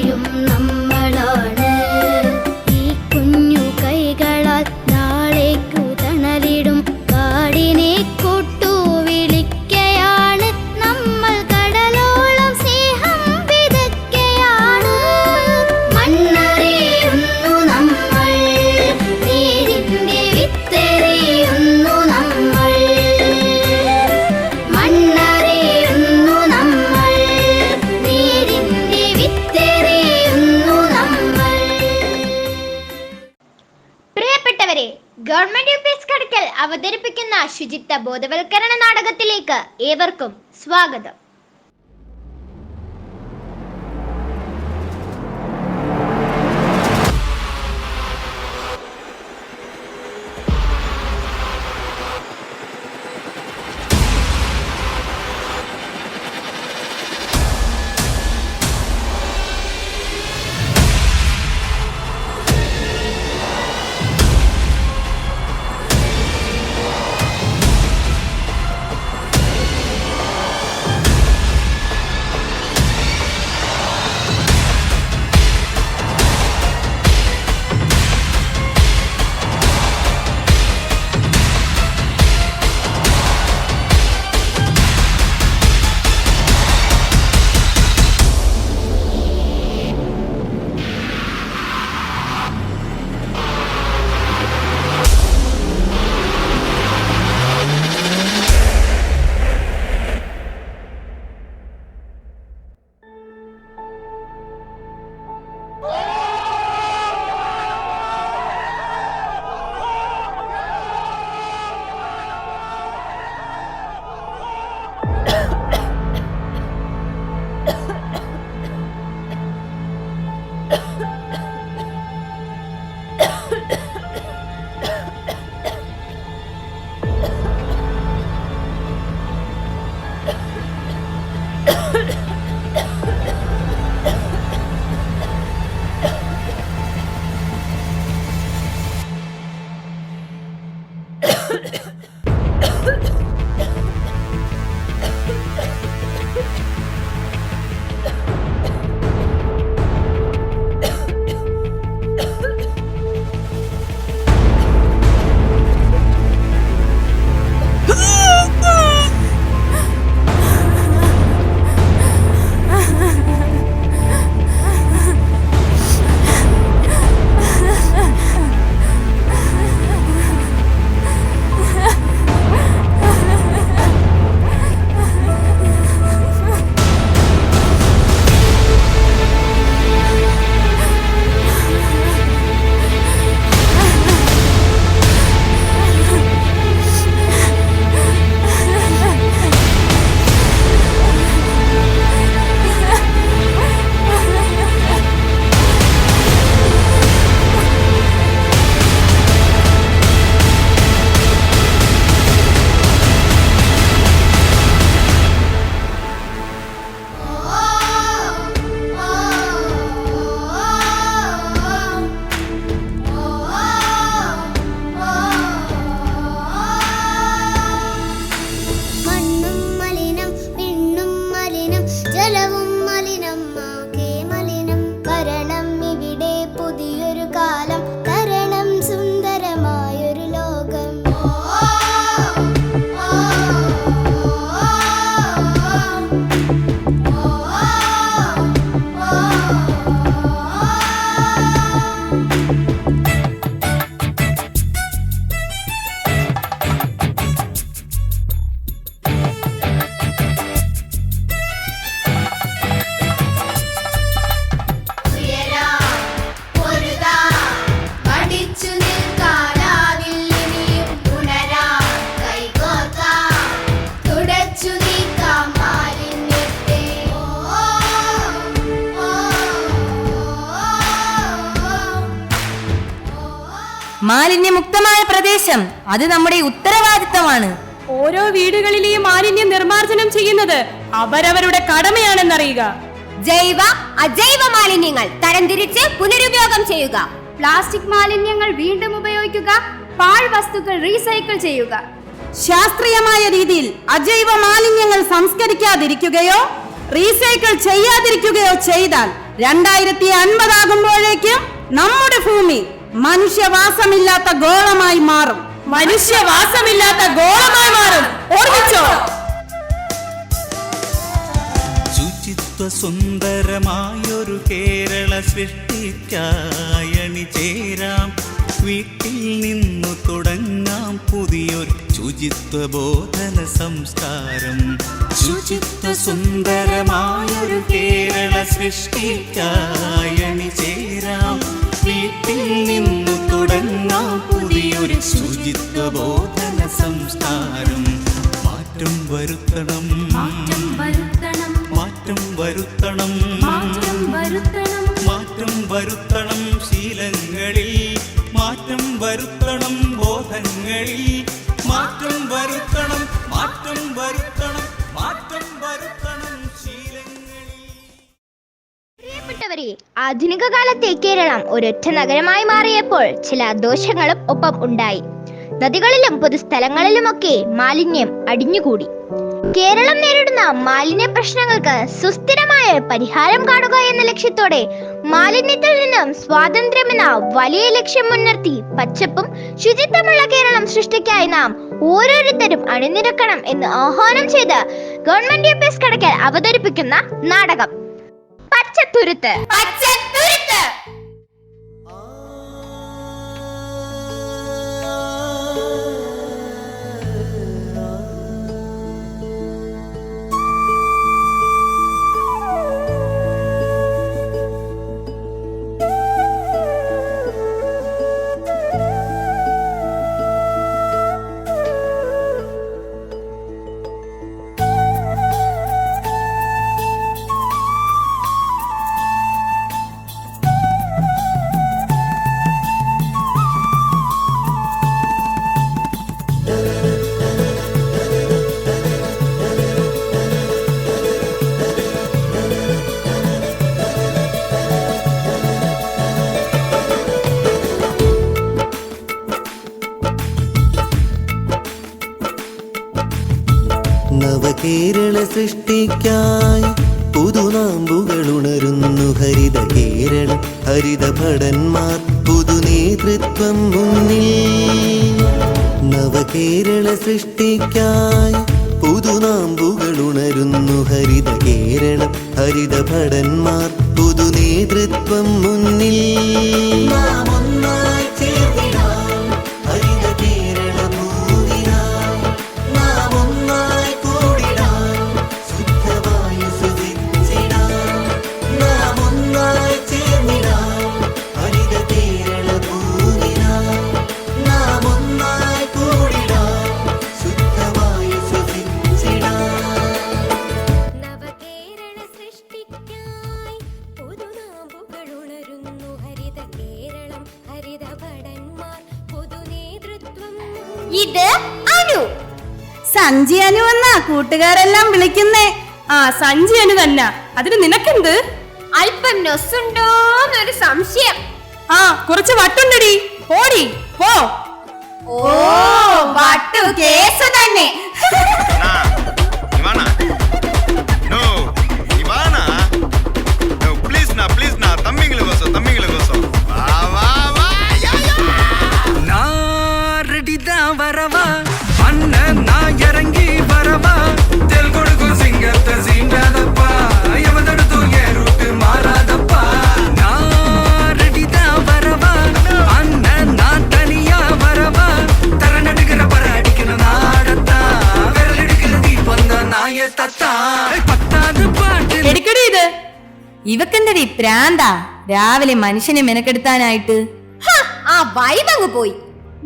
പറയും നമ്മ ബോധവൽക്കരണ നാടകത്തിലേക്ക് ഏവർക്കും സ്വാഗതം. മാലിന്യമുക്തമായ പ്രദേശം അത് നമ്മുടെ ഉത്തരവാദിത്തമാണ്. ഓരോ വീടുകളിലെയും മാലിന്യം നിർമ്മാർജനം ചെയ്യുന്നത് അവരവരുടെ കടമയാണെന്നറിയുക. ജൈവ അജൈവ മാലിന്യങ്ങൾ തരംതിരിച്ച് പുനരുപയോഗം ചെയ്യുക. പ്ലാസ്റ്റിക് മാലിന്യങ്ങൾ വീണ്ടും ഉപയോഗിക്കുക പാഴ് വസ്തുക്കൾ റീസൈക്കിൾ ചെയ്യുക. ശാസ്ത്രീയമായ രീതിയിൽ അജൈവ മാലിന്യങ്ങൾ സംസ്കരിക്കാതിരിക്കുകയോ റീസൈക്കിൾ ചെയ്യാതിരിക്കുകയോ ചെയ്താൽ രണ്ടായിരത്തി അൻപതാകുമ്പോഴേക്കും നമ്മുടെ ഭൂമി മനുഷ്യവാസമില്ലാത്ത ഗോളമായി മാറും. മനുഷ്യവാസമില്ലാത്ത ഗോളമായി മാറും. ഓർമ്മിച്ചോ? ശുചിത്വ സുന്ദരമായൊരു കേരള സൃഷ്ടിക്കായണി ചേരാം. വീട്ടിൽ നിന്നു തുടങ്ങാം പുതിയൊരു ശുചിത്വ ബോധന സംസ്കാരം. ശുചിത്വ സുന്ദരമായൊരു കേരള സൃഷ്ടിക്കായണി ചേരാം. വീട്ടിൽ നിന്നു തുടങ്ങാം പുതിയൊരു ശുചിത്വ ബോധന സംസ്കാരം മാറ്റം വരുത്തണം. മാറ്റം വരുത്തണം. മാറ്റം വരുത്തണം ശീലങ്ങളിൽ. മാറ്റം വരുത്തണം ബോധങ്ങളിൽ. ആധുനിക കാലത്തെ കേരളം ഒരൊറ്റ നഗരമായി മാറിയപ്പോൾ ചില ദോഷങ്ങളും ഒപ്പം ഉണ്ടായി. നദികളിലും പൊതുസ്ഥലങ്ങളിലുമൊക്കെ മാലിന്യം അടിഞ്ഞുകൂടി. കേരളം നേരിടുന്ന മാലിന്യ പ്രശ്നങ്ങൾക്ക് സുസ്ഥിരമായ പരിഹാരം കാണുക എന്ന ലക്ഷ്യത്തോടെ മാലിന്യത്തിൽ നിന്നും സ്വാതന്ത്ര്യമെന്ന വലിയ ലക്ഷ്യം മുൻനിർത്തി പച്ചപ്പും ശുചിത്വമുള്ള കേരളം സൃഷ്ടിക്കായി നാം ഓരോരുത്തരും അണിനിരക്കണം എന്ന് ആഹ്വാനം ചെയ്ത് ഗവൺമെന്റ് യു പി അവതരിപ്പിക്കുന്ന നാടകം. പച്ചത്തുരുത്ത്. പച്ചത്തുരുത്ത്. സൃഷ്ടിക്കായി പുതുനാമ്പുകൾ ഉണരുന്നു ഹരിത കേരളം ഹരിത ഭടന്മാർ. പുതു നേതൃത്വം മുന്നിൽ നവകേരള സൃഷ്ടിക്കായി പുതുനാമ്പുകൾ ഉണരുന്നു ഹരിത കേരളം ഹരിത ഭടന്മാർ. പുതു നേതൃത്വം മുന്നിൽ നാം ഒന്നായി കൂട്ടുകാരെല്ലാം വിളിക്കുന്നേ. ആ സഞ്ചി അനു തന്നെ. അതിന് നിനക്കെന്ത്? അല്പം നൊസുണ്ടോന്നൊരു സംശയം. ആ കുറച്ച് വട്ടുണ്ടടി. ഓടി പോ. ഓ വട്ടു കേസ് തന്നെ. എടുക്കടി ഇത്. ഇവക്കെന്തടി പ്രാന്താ? രാവിലെ മനുഷ്യനെ മെനക്കെടുത്താനായിട്ട്. ഹ, ആ വൈബ് അങ്ങ് പോയി.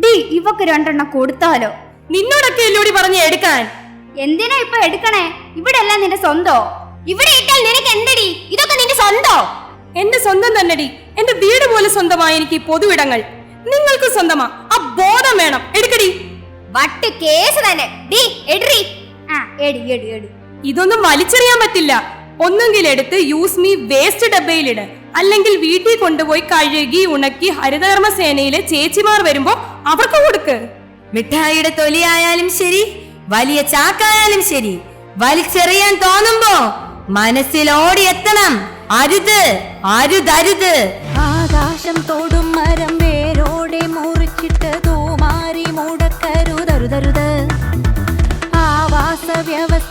ഡി ഇവക്ക് രണ്ടെണ്ണം കൊടുത്താലോ? നിന്നോടൊക്കെ എല്ലോടി പറഞ്ഞ് എടുക്കാൻ? എന്തിനാ ഇപ്പൊ എടുക്കണേ? ഇവിടെ എല്ലാം നിന്റെ സ്വന്തോ? ഇവിടെ ഇട്ടാൽ നിനക്ക് എന്തടി? ഇതൊക്കെ നിന്റെ സ്വന്തോ? എന്റെ സ്വന്തം തന്നെടി. എന്റെ വീട് പോലെ സ്വന്തമായ എനിക്ക് പൊതുവിടങ്ങൾ. നിങ്ങൾക്ക് സ്വന്തമാ. ആ ബോധം വേണം. എടുക്കടി. വട്ട് കേസ് തന്നെ. ഡി എഡ്രി ആ എടി എടി എടി. ഇതൊന്നും വലിച്ചെറിയാൻ പറ്റില്ല. ഒന്നുകിൽ എടുത്ത് യൂസ് മീ വേസ്റ്റ് ഡബ്ബയിലിട് അല്ലെങ്കിൽ വീട്ടിൽ കൊണ്ടുപോയി കഴുകി ഉണക്കി ഹരിതകർമ്മ സേനയിലെ ചേച്ചിമാർ വരുമ്പോ അവർക്ക് കൊടുക്ക്. മിഠായിയുടെ തൊലിയായാലും ശരി വലിയ ചാക്കായാലും ശരി വലിച്ചെറിയാൻ തോന്നുമ്പോ മനസ്സിൽ ഓടിയെത്തണം. അരുത് അരുതരുത്. ആകാശം തോടും മരം ആവാസ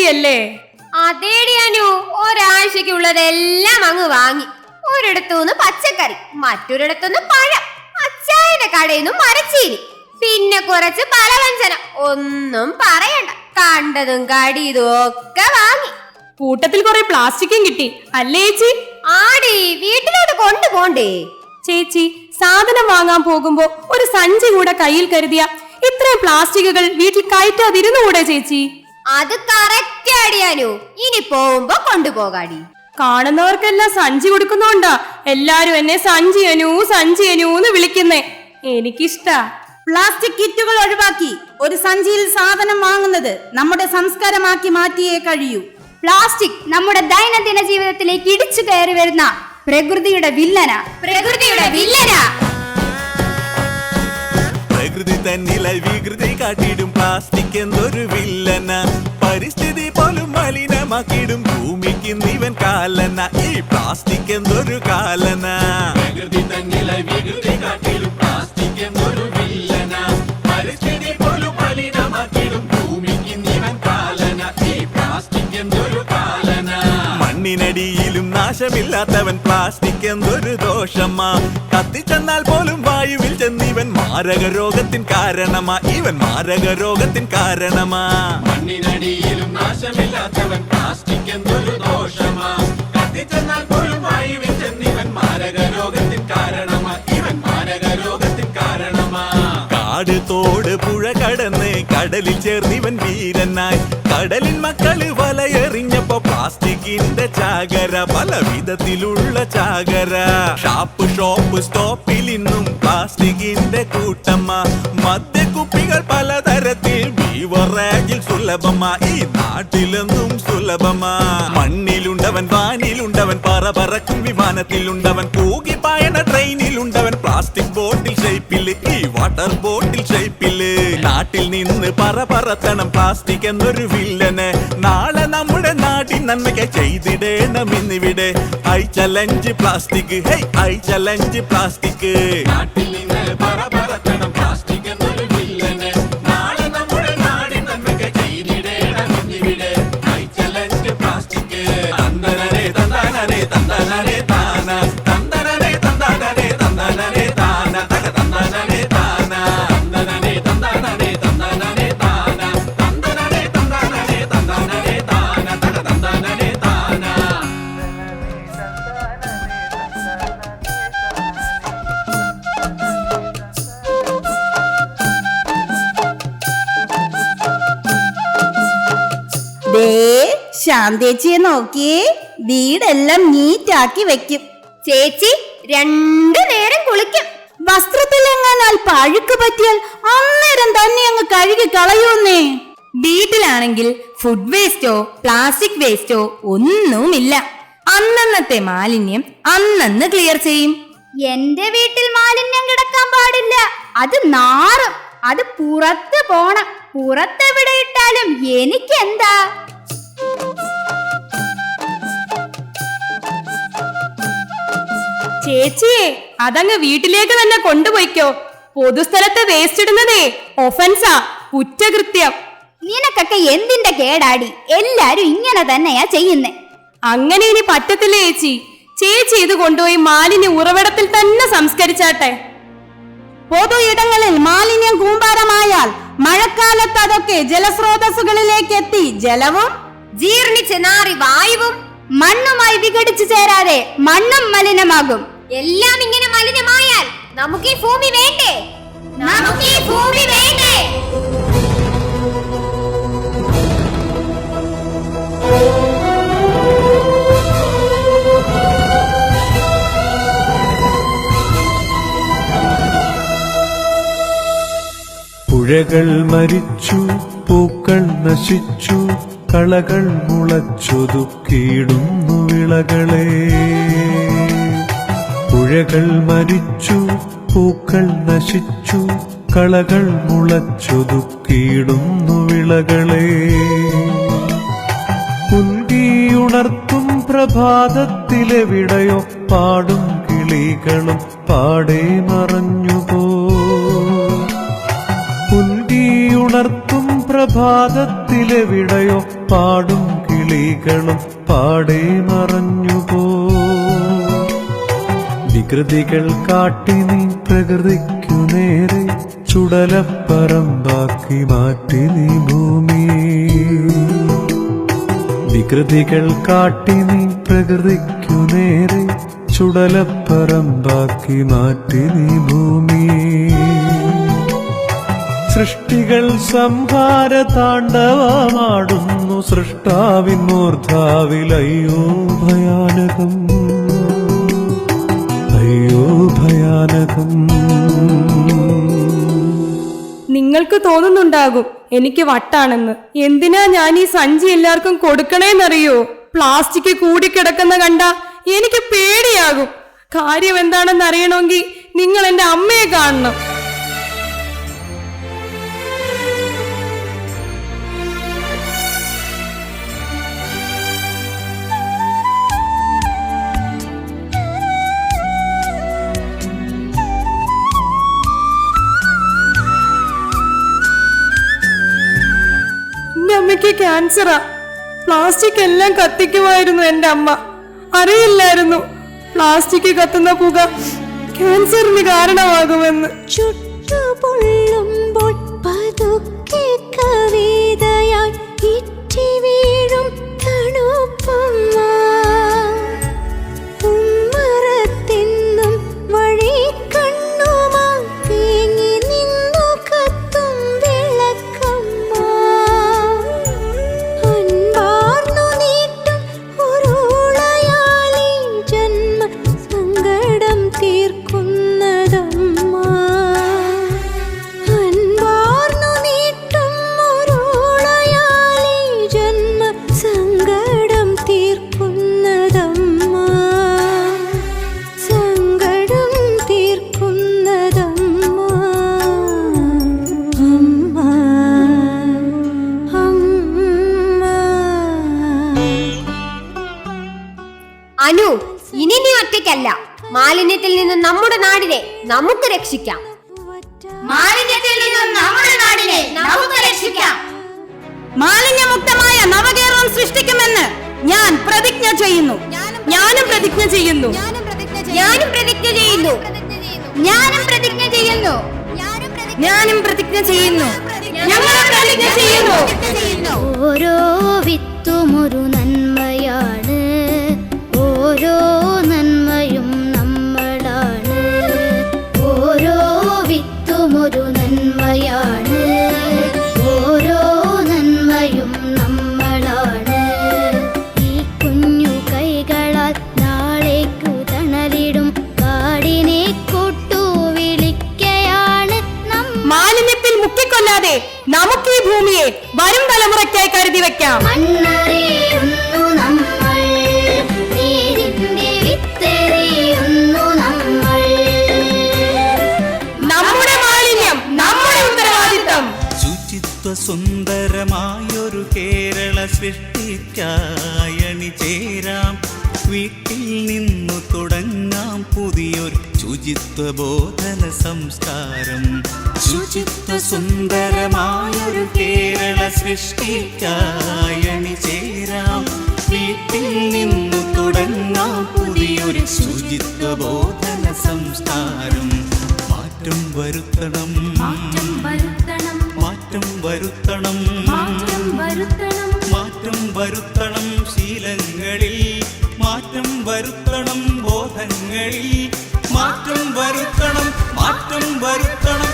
കൂട്ടിയല്ലേ അതേടി അനു. ഒരാഴ്ചക്കുള്ളതെല്ലാം അങ്ങ് വാങ്ങി. ഒരിടത്തുനിന്ന് പച്ചക്കറി മറ്റൊരിടത്തുനിന്ന് പഴം അച്ചായന്റെ കടയിൽ നിന്ന് മരച്ചീനി പിന്നെ കുറച്ച് പലവ്യഞ്ജനം. ഒന്നും പറയണ്ട. കണ്ടതും കടിയതും ഒക്കെ വാങ്ങി. കൂട്ടത്തിൽ കുറെ പ്ലാസ്റ്റിക്കും കിട്ടി. അല്ലേ ചേച്ചി? ആടി വീട്ടിലോട്ട് കൊണ്ടുപോണ്ടേ? ചേച്ചി സാധനം വാങ്ങാൻ പോകുമ്പോ ഒരു സഞ്ചി കൂടെ കയ്യിൽ കരുതിയ ഇത്രയും പ്ലാസ്റ്റിക്കുകൾ വീട്ടിൽ കയറ്റാതിരുന്നുകൂടെ ചേച്ചി? അത് കറക്റ്റ് അടിയാനു ഇനി പോകുമ്പോ കൊണ്ടുപോകാടി. കാണുന്നവർക്കെല്ലാം സഞ്ചി കൊടുക്കുന്നോണ്ടാ. എല്ലാരും എന്നെ സഞ്ചിയനു സഞ്ചിയനു എന്ന് വിളിക്കുന്നേ. എനിക്കിഷ്ടാ. പ്ലാസ്റ്റിക് കിറ്റുകൾ ഒഴിവാക്കി. ഒരു സഞ്ചിയിൽ സാധനം വാങ്ങുന്നത് നമ്മുടെ സംസ്കാരമാക്കി മാറ്റിയേ കഴിയൂ. പ്ലാസ്റ്റിക് നമ്മുടെ ദൈനംദിന ജീവിതത്തിലേക്ക് ഇടിച്ചു കയറി വരുന്ന പ്രകൃതിയുടെ വില്ലന. പ്രകൃതിയുടെ വില്ലനാ. തന്നിലെ വികൃതി കാട്ടിടും. പ്ലാസ്റ്റിക് എന്തൊരു വില്ലന. പരിസ്ഥിതി പോലും മലിനമാക്കിടും ഭൂമിക്ക് നീവൻ കാലന. ഈ പ്ലാസ്റ്റിക് എന്തൊരു കാലന. പ്രകൃതി തന്നിലെ വികൃതി കാട്ടിടും. പ്ലാസ്റ്റിക് എന്തൊരു വില്ലന. പരിസ്ഥിതി പോലും മലിനമാക്കിടും ഭൂമിക്ക് നീവൻ കാലന. ഈ പ്ലാസ്റ്റിക് എന്തൊരു കാലന. മണ്ണിനടിയിലും നാശമില്ലാത്തവൻ പ്ലാസ്റ്റിക് എന്തൊരു ദോഷമാ. കത്തിച്ചെന്നാൽ പോലും വായുവിൽ ചെന്നിവൻ മാരക രോഗത്തിൻ കാരണമാ. ഇവൻ മാരക രോഗത്തിൻ കാരണമാ. മണ്ണിനടിയിലും നാശമില്ലാത്തവൻ പ്ലാസ്റ്റിക് എന്തൊരു ദോഷമാ. കത്തിച്ചെന്നാൽ പോലും വായുവിൽ ചെന്നിവൻ മാരക രോഗത്തിൻ കാരണമാ. ഇവൻ മാരക രോഗത്തിൻ കാരണമാ. കാട് തോട് പുഴ കടന്ന് കടലിൽ ചേർന്നിവൻ വീരനായി. കടലിൻ മക്കൾ പ്ലാസ്റ്റിക്കിന്റെ ചാകര പല വിധത്തിലുള്ള ചാകര. ഷാപ്പ് ഷോപ്പ് സ്റ്റോപ്പിൽ ഇന്നും പ്ലാസ്റ്റിക്കിന്റെ കൂട്ടമ്മ. മദ്യക്കുപ്പികൾ പലതരത്തിൽ ബീവറേജിൽ സുലഭമാ ഈ നാട്ടിലെന്നും സുലഭമാ. മണ്ണിലുണ്ടവൻ വാനിലുണ്ടവൻ പറ പറക്കും വിമാനത്തിലുണ്ടവൻ കൂകി പ്ലാസ്റ്റിക് ബോട്ടിൽ ഷേപ്പിൽ ഈ വാട്ടർ ബോട്ടിൽ ഷേപ്പിൽ നാട്ടിൽ നിന്ന് പറ പറത്തണം പ്ലാസ്റ്റിക് എന്നൊരു വില്ലന്. നാളെ നമ്മുടെ നാട്ടിൻ നന്മയ്ക്ക് ചെയ്തിടേണം ഇന്നിവിടെ I challenge plastic hi I challenge plastic നാട്ടിൽ നിന്ന് പറ പറത്തണം പ്ലാസ്റ്റിക് ദേ ശാന്തേച്ചിയെ നോക്കിയേ വീടെല്ലാം നീറ്റാക്കി വെക്കും. ചേച്ചി രണ്ടു നേരം കുളിക്കും. വസ്ത്രത്തിൽ എങ്ങാനാൽ പഴുക്ക് പറ്റിയാൽ അന്നേരം തന്നെ അങ്ങ് കഴുകി കളയൂന്നേ വീട്ടിലാണെങ്കിൽ ഫുഡ് വേസ്റ്റോ പ്ലാസ്റ്റിക് വേസ്റ്റോ ഒന്നുമില്ല. അന്നന്നത്തെ മാലിന്യം അന്നന്ന് ക്ലിയർ ചെയ്യും. എന്റെ വീട്ടിൽ മാലിന്യം കിടക്കാൻ പാടില്ല. അത് നാറും. അത് പുറത്ത് പോണം. പുറത്തെവിടെ ഇട്ടാലും എനിക്കെന്താ? ചേച്ചിയെ അതങ്ങ് വീട്ടിലേക്ക് തന്നെ കൊണ്ടുപോയിക്കോ. പൊതുസ്ഥലത്ത് വേസ്റ്റ് ഇടുന്നതേ ഒഫൻസാ കുറ്റകൃത്യം. നിനക്കൊക്കെ എന്തിന്റെ കേടാടി? എല്ലാരും ഇങ്ങനെ തന്നെയാ ചെയ്യുന്നേ. അങ്ങനെ ഇനി പറ്റത്തില്ല ചേച്ചി. ചേച്ചി ഇത് കൊണ്ടുപോയി മാലിന്യ ഉറവിടത്തിൽ തന്നെ സംസ്കരിച്ചാട്ടെ. പൊതു ഇടങ്ങളിൽ മാലിന്യം കൂമ്പാരമായാൽ മഴക്കാലത്ത് അതൊക്കെ ജലസ്രോതസ്സുകളിലേക്ക് എത്തി ജലവും ജീർണിച്ച് നാറി വായുവും മണ്ണുമായി വിഘടിച്ചു ചേരാതെ മണ്ണും മലിനമാകും. എല്ലാം ഇങ്ങനെ മലിനമായാൽ നമുക്ക് ഈ ഭൂമി വേണ്ടേ? നമുക്ക് ഈ ഭൂമി വേണ്ടേ? പുഴകൾ മരിച്ചു പൂക്കൾ നശിച്ചു കളകൾ മുളച്ചൊതുക്കിയിടുന്നു വിളകളെ. പുഴകൾ മരിച്ചു പൂക്കൾ നശിച്ചു കളകൾ മുളച്ചൊതുക്കിയിടുന്നു വിളകളെ. ഉണർത്തും പ്രഭാതത്തിലെവിടെയോ പാടും കിളികളും പാടെ മറഞ്ഞുപോ. ഉണർത്തും പ്രഭാതത്തിലെവിടെയോ പാടും കിളികളും പാടെ മറഞ്ഞുപോ. വികൃതികൾ കാട്ടി നീ പ്രകൃതിക്കു നേരെ ചുടലപ്പറമ്പാക്കി മാറ്റി നീ ഭൂമി വികൃതികൾ കാട്ടി നീ പ്രകൃതിക്കു നേരെ ചുടലപ്പറമ്പാക്കി മാറ്റി നീ ഭൂമി സൃഷ്ടികൾ സംഹാര താണ്ഡവമാടുന്നു സൃഷ്ടാവിൻ മൂർധാവിലയോ ഭയാനകം. ഭയാനകം നിങ്ങൾക്ക് തോന്നുന്നുണ്ടാകും എനിക്ക് വട്ടാണെന്ന്. എന്തിനാ ഞാൻ ഈ സഞ്ചി എല്ലാവർക്കും കൊടുക്കണേന്നറിയോ? പ്ലാസ്റ്റിക് കൂടിക്കിടക്കുന്ന കണ്ട എനിക്ക് പേടിയാകും. കാര്യം എന്താണെന്ന് അറിയണമെങ്കിൽ നിങ്ങൾ എന്റെ അമ്മയെ കാണണം. അമ്മയ്ക്ക് ക്യാൻസറാ പ്ലാസ്റ്റിക് എല്ലാം കത്തിക്കുമായിരുന്നു എന്റെ അമ്മ. അറിയില്ലായിരുന്നു. പ്ലാസ്റ്റിക് കത്തുന്ന പുക ക്യാൻസറിന് കാരണമാകുമെന്ന്. ചുട്ടുപൊള്ളുമ്പോൾ ചെയ്യുന്നു. ഞാനും പ്രതിജ്ഞ ചെയ്യുന്നു. ഞാനും പ്രതിജ്ഞ ചെയ്യുന്നു. ഞാനും പ്രതിജ്ഞ ചെയ്യുന്നു. ഞാനും പ്രതിജ്ഞ ചെയ്യുന്നു. ഞങ്ങളും പ്രതിജ്ഞ ചെയ്യുന്നു. ഓരോ വിത്തുമൊരു നന്മയാണ്. ഓരോ നന്മയും തലമുറയ്ക്കായി വെക്കാം നമ്മുടെ മാലിന്യം നമ്മുടെ ഉത്തരവാദിത്തം. ശുചിത്വ സുന്ദരമായൊരു കേരള സൃഷ്ടിക്കായണി ചേരാം. വീട്ടിൽ നിന്നു തുടങ്ങാം പുതിയൊരു ശുചിത്വ ബോധന സംസ്കാരം. ശുചിത്വ സുന്ദരമായൊരു കേരള സൃഷ്ടിക്കായണി ചേരാം. വീട്ടിൽ നിന്നു തുടങ്ങാം പുതിയൊരു ശുചിത്വ ബോധന സംസ്കാരം. മാറ്റം വരുത്തണം. മാറ്റം വരുത്തണം. മാറ്റം വരുത്തണം. ശീലങ്ങളിൽ. മാറ്റം വരുത്തണം ബോധങ്ങളിൽ. മാറ്റം വരുത്തണം മാറ്റം വരുത്തണം.